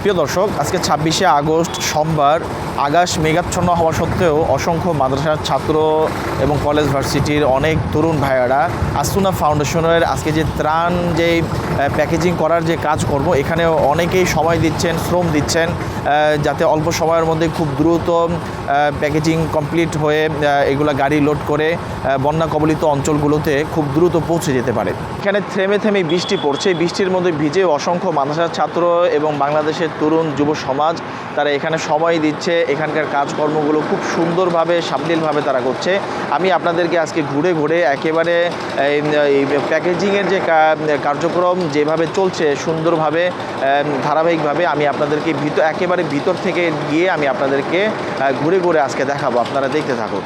প্রিয় দর্শক আজকে ছাব্বিশে আগস্ট সোমবার আকাশ মেঘাচ্ছন্ন হওয়া সত্ত্বেও অসংখ্য মাদ্রাসার ছাত্র এবং কলেজ ভার্সিটির অনেক তরুণ ভাইয়েরা আসুনা ফাউন্ডেশনের আজকে যে ত্রাণ যে প্যাকেজিং করার যে কাজকর্ম এখানে অনেকেই সময় দিচ্ছেন, শ্রম দিচ্ছেন যাতে অল্প সময়ের মধ্যে খুব দ্রুত প্যাকেজিং কমপ্লিট হয়ে এগুলা গাড়ি লোড করে বন্যা কবলিত অঞ্চলগুলোতে খুব দ্রুত পৌঁছে যেতে পারে। এখানে থেমে থেমে বৃষ্টি পড়ছে। বৃষ্টির মধ্যে ভিজে অসংখ্য মাদ্রাসার ছাত্র এবং বাংলাদেশের তরুণ যুব সমাজ তারা এখানে সময় দিচ্ছে এখানকার কাজকর্মগুলো খুব সুন্দরভাবে সাবলীলভাবে তারা করছে। আমি আপনাদেরকে আজকে ঘুরে ঘুরে একেবারে এই, প্যাকেজিংয়ের যে কার্যক্রম যেভাবে চলছে সুন্দরভাবে ধারাবাহিকভাবে আমি আপনাদেরকে ভিতর একেবারে ভিতর থেকে গিয়ে আমি আপনাদেরকে ঘুরে ঘুরে আজকে দেখাবো। আপনারা দেখতে থাকুন।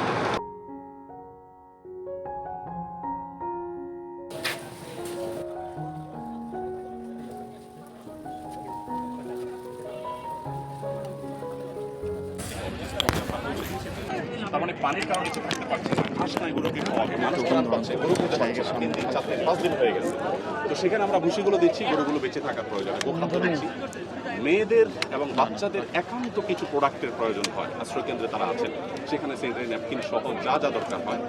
তার মানে পানির কারণে কিছু থাকতে পারছে না। ঘাস না এগুলোকে খাওয়া মানুষ পাচ্ছে গরু খেতে পারছে না তিন দিন চার দিন পাঁচ দিন হয়ে গেছে। তো সেখানে আমরা ভুসিগুলো দিচ্ছি গরুগুলো বেঁচে থাকার প্রয়োজন গোখাদ্য দিচ্ছি মেয়েদের এবং বাচ্চাদের একান্ত কিছু প্রোডাক্টের প্রয়োজন হয় আশ্রয় কেন্দ্রে তারা আছেন। সেখানে স্যানিটারি ন্যাপকিন সহ যা যা দরকার হয়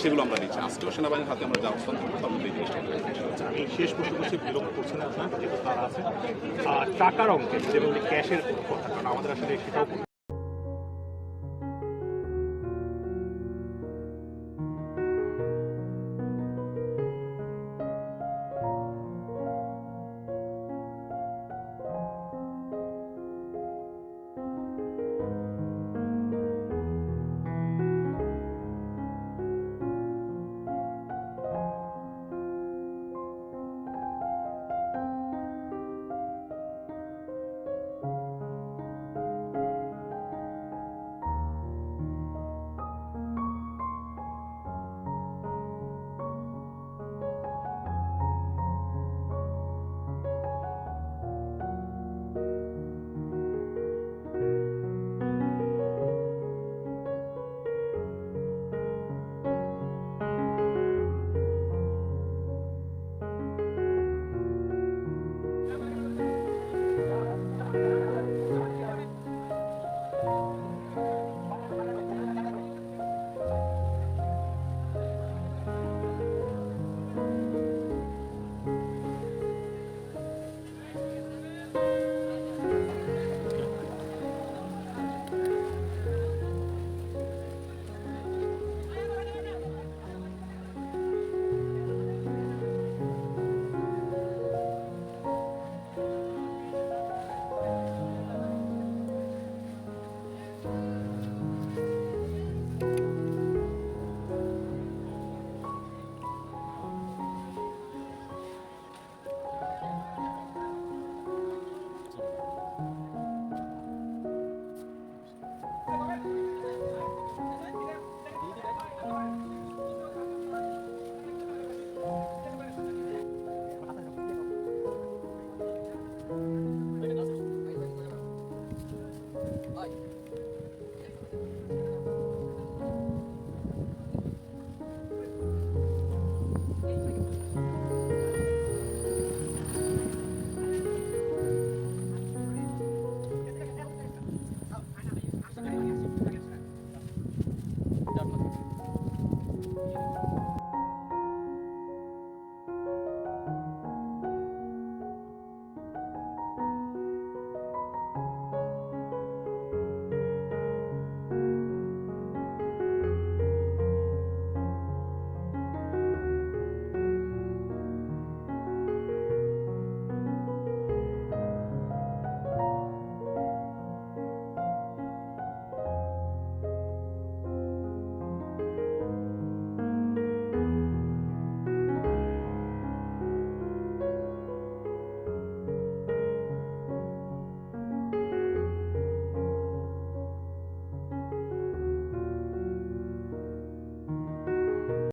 সেগুলো আমরা দিচ্ছি। আজকেও সেনাবাহিনীর হাতে আমরা যা হস্তান্তর তার মধ্যে এই জিনিসটা আমরা শেষ প্রশ্ন করছি বিলম্ব করছেন আপনার যেহেতু তারা আছে আর টাকার অঙ্কে যেমন ক্যাশের কথা কারণ আমাদের আসলে সেটাও